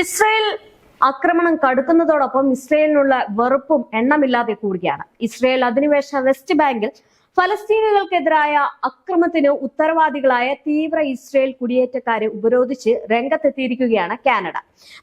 Israel ആക്രമണം കടുക്കുന്നതോടൊപ്പം ഇസ്രയേലിനുള്ള വെറുപ്പും എണ്ണമില്ലാതെ കൂടുകയാണ്. ഇസ്രയേൽ അധിനിവേശ വെസ്റ്റ് ബാങ്കിൽ ഫലസ്തീനുകൾക്കെതിരായ അക്രമത്തിന് ഉത്തരവാദികളായ തീവ്ര ഇസ്രയേൽ കുടിയേറ്റക്കാരെ ഉപരോധിച്ച് രംഗത്തെത്തിയിരിക്കുകയാണ് കാനഡ.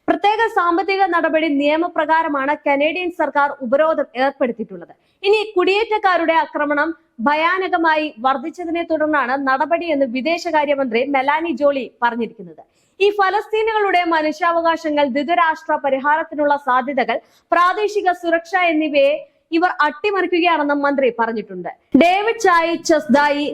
പ്രത്യേക സാമ്പത്തിക നടപടി നിയമപ്രകാരമാണ് കനേഡിയൻ സർക്കാർ ഉപരോധം ഏർപ്പെടുത്തിയിട്ടുള്ളത്. ഇനി കുടിയേറ്റക്കാരുടെ ആക്രമണം ഭയാനകമായി വർദ്ധിച്ചതിനെ തുടർന്നാണ് നടപടിയെന്ന് വിദേശകാര്യമന്ത്രി മെലാനി ജോളി പറഞ്ഞിരിക്കുന്നത്. ഈ ഫലസ്തീനുകളുടെ മനുഷ്യാവകാശങ്ങൾ ദ്വിതരാഷ്ട്ര പരിഹാരത്തിനുള്ള സാധ്യതകൾ പ്രാദേശിക സുരക്ഷ എന്നിവയെ ഇവർ അട്ടിമറിക്കുകയാണെന്നും മന്ത്രി പറഞ്ഞിട്ടുണ്ട്. ഡേവിഡ് ചായി ചെസ്ദായി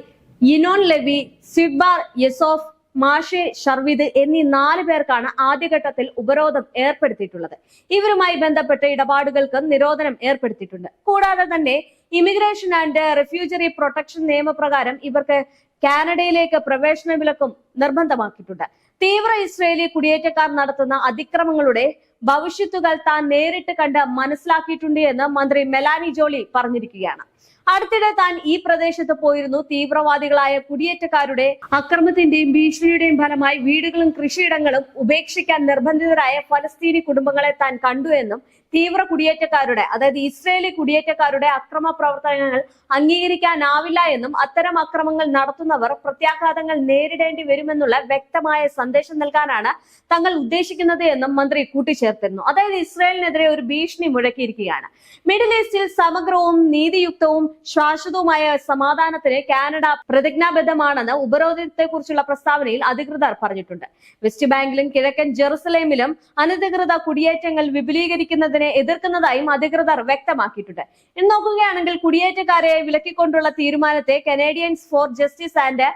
ഇനോൻ ലെവി സിബാർ യെസോഫ് മാഷെ ഷർവിദ് എന്നീ നാല് പേർക്കാണ് ആദ്യഘട്ടത്തിൽ ഉപരോധം ഏർപ്പെടുത്തിയിട്ടുള്ളത്. ഇവരുമായി ബന്ധപ്പെട്ട ഇടപാടുകൾക്ക് നിരോധനം ഏർപ്പെടുത്തിയിട്ടുണ്ട്. കൂടാതെ തന്നെ ഇമിഗ്രേഷൻ ആൻഡ് റെഫ്യൂജറി പ്രൊട്ടക്ഷൻ നിയമപ്രകാരം ഇവർക്ക് കാനഡയിലേക്ക് പ്രവേശന വിലക്കും നിർബന്ധമാക്കിയിട്ടുണ്ട്. തീവ്ര ഇസ്രയേലി കുടിയേറ്റക്കാർ നടത്തുന്ന അതിക്രമങ്ങളുടെ ഭവിഷ്യത്തുകൾ താൻ നേരിട്ട് കണ്ട് മനസ്സിലാക്കിയിട്ടുണ്ട് എന്ന് മന്ത്രി മെലാനി ജോളി പറഞ്ഞിരിക്കുകയാണ്. അടുത്തിടെ താൻ ഈ പ്രദേശത്ത് പോയിരുന്നു. തീവ്രവാദികളായ കുടിയേറ്റക്കാരുടെ അക്രമത്തിന്റെയും ഭീഷണിയുടെയും ഫലമായി വീടുകളും കൃഷിയിടങ്ങളും ഉപേക്ഷിക്കാൻ നിർബന്ധിതരായ ഫലസ്തീനി കുടുംബങ്ങളെ താൻ കണ്ടു എന്നും തീവ്ര കുടിയേറ്റക്കാരുടെ അതായത് ഇസ്രയേലി കുടിയേറ്റക്കാരുടെ അക്രമ പ്രവർത്തനങ്ങൾ അംഗീകരിക്കാനാവില്ല എന്നും അത്തരം അക്രമങ്ങൾ നടത്തുന്നവർ പ്രത്യാഘാതങ്ങൾ നേരിടേണ്ടി വരുമെന്നുള്ള വ്യക്തമായ സന്ദേശം നൽകാനാണ് തങ്ങൾ ഉദ്ദേശിക്കുന്നത് എന്നും മന്ത്രി കൂട്ടിച്ചേർത്തിരുന്നു. അതായത് ഇസ്രായേലിനെതിരെ ഒരു ഭീഷണി മുഴക്കിയിരിക്കുകയാണ്. മിഡിൽ ഈസ്റ്റിൽ സമഗ്രവും നീതിയുക്തവും ശാശ്വതവുമായ സമാധാനത്തിന് കാനഡ പ്രതിജ്ഞാബദ്ധമാണെന്ന് ഉപരോധത്തെക്കുറിച്ചുള്ള പ്രസ്താവനയിൽ അധികൃതർ പറഞ്ഞിട്ടുണ്ട്. വെസ്റ്റ് ബാങ്കിലും കിഴക്കൻ ജെറുസലേമിലും അനധികൃത കുടിയേറ്റങ്ങൾ വിപുലീകരിക്കുന്നതിനെ എതിർക്കുന്നതായും അധികൃതർ വ്യക്തമാക്കിയിട്ടുണ്ട്. ഇന്ന് നോക്കുകയാണെങ്കിൽ കുടിയേറ്റക്കാരെ വിലക്കിക്കൊണ്ടുള്ള തീരുമാനത്തെ Canadians for justice and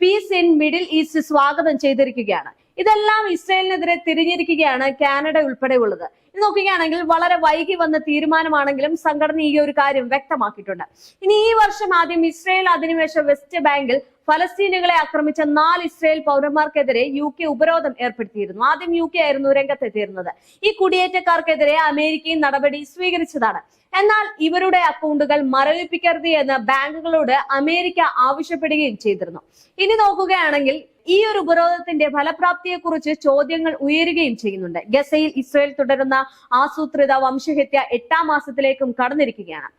peace in middle east സ്വാഗതം ചെയ്തിരിക്കുകയാണ്. ഇതെല്ലാം ഇസ്രയേലിനെതിരെ തിരിഞ്ഞിരിക്കുകയാണ് കാനഡ ഉൾപ്പെടെയുള്ളത്. ഇത് നോക്കുകയാണെങ്കിൽ വളരെ വൈകി വന്ന തീരുമാനമാണെങ്കിലും സംഘടന ഈ ഒരു കാര്യം വ്യക്തമാക്കിയിട്ടുണ്ട്. ഇനി ഈ വർഷം ആദ്യം ഇസ്രയേൽ അധിനിവേശ വെസ്റ്റ് ബാങ്കിൽ ഫലസ്തീനുകളെ ആക്രമിച്ച നാല് ഇസ്രയേൽ പൗരന്മാർക്കെതിരെ യു കെ ഉപരോധം ഏർപ്പെടുത്തിയിരുന്നു. ആദ്യം യു കെ ആയിരുന്നു രംഗത്തെത്തിയിരുന്നത്. ഈ കുടിയേറ്റക്കാർക്കെതിരെ അമേരിക്കയും നടപടി സ്വീകരിച്ചതാണ്. എന്നാൽ ഇവരുടെ അക്കൗണ്ടുകൾ മരവിപ്പിക്കരുത് എന്ന് ബാങ്കുകളോട് അമേരിക്ക ആവശ്യപ്പെടുകയും ചെയ്തിരുന്നു. ഇനി നോക്കുകയാണെങ്കിൽ ഈ ഒരു ഉപരോധത്തിന്റെ ഫലപ്രാപ്തിയെ കുറിച്ച് ചോദ്യങ്ങൾ ഉയരുകയും ചെയ്യുന്നുണ്ട്. ഗസയിൽ ഇസ്രയേൽ തുടരുന്ന ആസൂത്രിത വംശഹത്യ എട്ടാം മാസത്തിലേക്കും കടന്നിരിക്കുകയാണ്.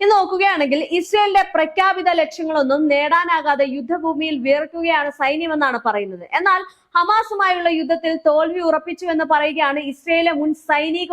ഇത് നോക്കുകയാണെങ്കിൽ ഇസ്രയേലിന്റെ പ്രഖ്യാപിത ലക്ഷ്യങ്ങളൊന്നും നേടാനാകാതെ യുദ്ധഭൂമിയിൽ വിയർക്കുകയാണ് സൈന്യമെന്നാണ് പറയുന്നത്. എന്നാൽ ഹമാസുമായുള്ള യുദ്ധത്തിൽ തോൽവി ഉറപ്പിച്ചു എന്ന് പറയുകയാണ് ഇസ്രയേലിലെ മുൻ സൈനിക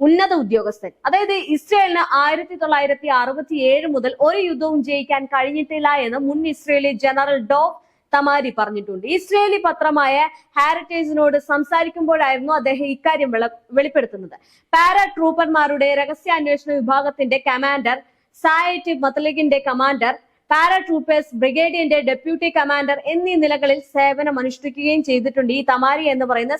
ഉന്നത ഉദ്യോഗസ്ഥൻ. അതായത് ഇസ്രയേലിന് ആയിരത്തി തൊള്ളായിരത്തി അറുപത്തി ഏഴ് മുതൽ ഒരു യുദ്ധവും ജയിക്കാൻ കഴിഞ്ഞിട്ടില്ല എന്ന് മുൻ ഇസ്രയേലി ജനറൽ ഡോവ് തമാരി പറഞ്ഞിട്ടുണ്ട്. ഇസ്രയേലി പത്രമായ ഹാരിറ്റേജിനോട് സംസാരിക്കുമ്പോഴായിരുന്നു അദ്ദേഹം ഇക്കാര്യം വെള- വെളിപ്പെടുത്തുന്നത്. പാരാ ട്രൂപ്പർമാരുടെ രഹസ്യാന്വേഷണ വിഭാഗത്തിന്റെ കമാൻഡർ സായറ്റ് മത്തലിഗിന്റെ കമാൻഡർ പാരാ ട്രൂപ്പേഴ്സ് ബ്രിഗേഡിയന്റെ ഡെപ്യൂട്ടി കമാൻഡർ എന്നീ നിലകളിൽ സേവനം അനുഷ്ഠിക്കുകയും ചെയ്തിട്ടുണ്ട് ഈ തമാരി എന്ന് പറയുന്ന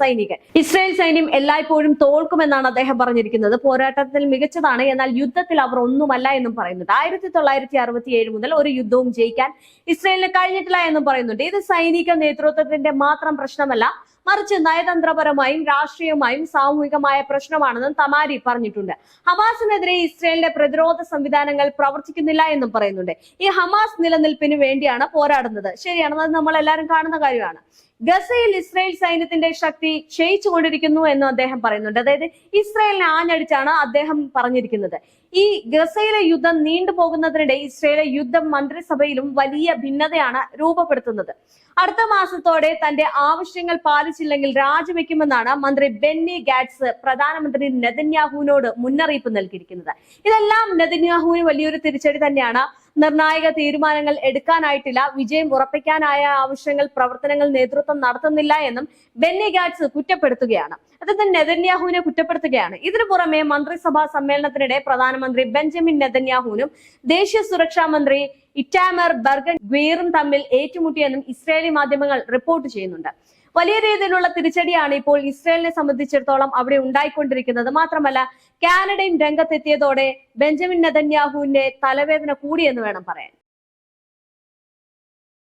സൈനികൻ. ഇസ്രായേൽ സൈന്യം എല്ലായ്പ്പോഴും തോൽക്കുമെന്നാണ് അദ്ദേഹം പറഞ്ഞിരിക്കുന്നത്. പോരാട്ടത്തിൽ മികച്ചതാണ്. എന്നാൽ യുദ്ധത്തിൽ അവർ ഒന്നുമല്ല എന്നും പറയുന്നുണ്ട്. ആയിരത്തി തൊള്ളായിരത്തി അറുപത്തി ഏഴ് മുതൽ ഒരു യുദ്ധവും ജയിക്കാൻ ഇസ്രായേലിന് കഴിഞ്ഞിട്ടില്ല എന്നും പറയുന്നുണ്ട്. ഇത് സൈനിക നേതൃത്വത്തിന്റെ മാത്രം പ്രശ്നമല്ല. മറിച്ച് നയതന്ത്രപരമായും രാഷ്ട്രീയമായും സാമൂഹികമായ പ്രശ്നമാണെന്നും തമാരി പറഞ്ഞിട്ടുണ്ട്. ഹമാസിനെതിരെ ഇസ്രയേലിന്റെ പ്രതിരോധ സംവിധാനങ്ങൾ പ്രവർത്തിക്കുന്നില്ല എന്നും പറയുന്നുണ്ട്. ഈ ഹമാസ് നിലനിൽപ്പിന് വേണ്ടിയാണ് പോരാടുന്നത്. ശരിയാണ് അത് നമ്മൾ എല്ലാവരും കാണുന്ന കാര്യമാണ്. ഗസയിൽ ഇസ്രായേൽ സൈന്യത്തിന്റെ ശക്തി ക്ഷയിച്ചുകൊണ്ടിരിക്കുന്നു എന്ന് അദ്ദേഹം പറയുന്നുണ്ട്. അതായത് ഇസ്രായേലിനെ ആഞ്ഞടിച്ചാണ് അദ്ദേഹം പറഞ്ഞിരിക്കുന്നത്. ഈ ഗസയിലെ യുദ്ധം നീണ്ടുപോകുന്നതിനിടെ ഇസ്രായേലെ യുദ്ധം മന്ത്രിസഭയിലും വലിയ ഭിന്നതയാണ് രൂപപ്പെടുത്തുന്നത്. അടുത്ത മാസത്തോടെ തന്റെ ആവശ്യങ്ങൾ പാലിച്ചില്ലെങ്കിൽ രാജിവെക്കുമെന്നാണ് മന്ത്രി ബെന്നി ഗാറ്റ്സ് പ്രധാനമന്ത്രി നെതന്യാഹുവിനോട് മുന്നറിയിപ്പ് നൽകിയിരിക്കുന്നത്. ഇതെല്ലാം നെതന്യാഹുവിന് വലിയൊരു തിരിച്ചടി തന്നെയാണ് നിർണായക തീരുമാനങ്ങൾ എടുക്കാനായിട്ടില്ല. വിജയം ഉറപ്പിക്കാനായ ആവശ്യങ്ങൾ പ്രവർത്തനങ്ങൾ നേതൃത്വം നടത്തുന്നില്ല എന്നും ബെന്നി ഗാറ്റ്സ് കുറ്റപ്പെടുത്തുകയാണ്. അതായത് നെതന്യാഹുവിനെ കുറ്റപ്പെടുത്തുകയാണ്. ഇതിനു പുറമെ മന്ത്രിസഭാ സമ്മേളനത്തിനിടെ പ്രധാനമന്ത്രി ബെഞ്ചമിൻ നെതന്യാഹുവിനും ദേശീയ സുരക്ഷാ മന്ത്രി ഇറ്റാമർ ബർഗൻ ഗ്വീറും തമ്മിൽ ഏറ്റുമുട്ടിയെന്നും ഇസ്രായേലി മാധ്യമങ്ങൾ റിപ്പോർട്ട് ചെയ്യുന്നുണ്ട്. വലിയ രീതിയിലുള്ള തിരിച്ചടിയാണ് ഇപ്പോൾ ഇസ്രയേലിനെ സംബന്ധിച്ചിടത്തോളം അവിടെ ഉണ്ടായിക്കൊണ്ടിരിക്കുന്നത്. മാത്രമല്ല കാനഡയും രംഗത്തെത്തിയതോടെ ബെഞ്ചമിൻ നെതന്യാഹുവിന്റെ തലവേദന കൂടിയെന്ന് വേണം പറയാൻ.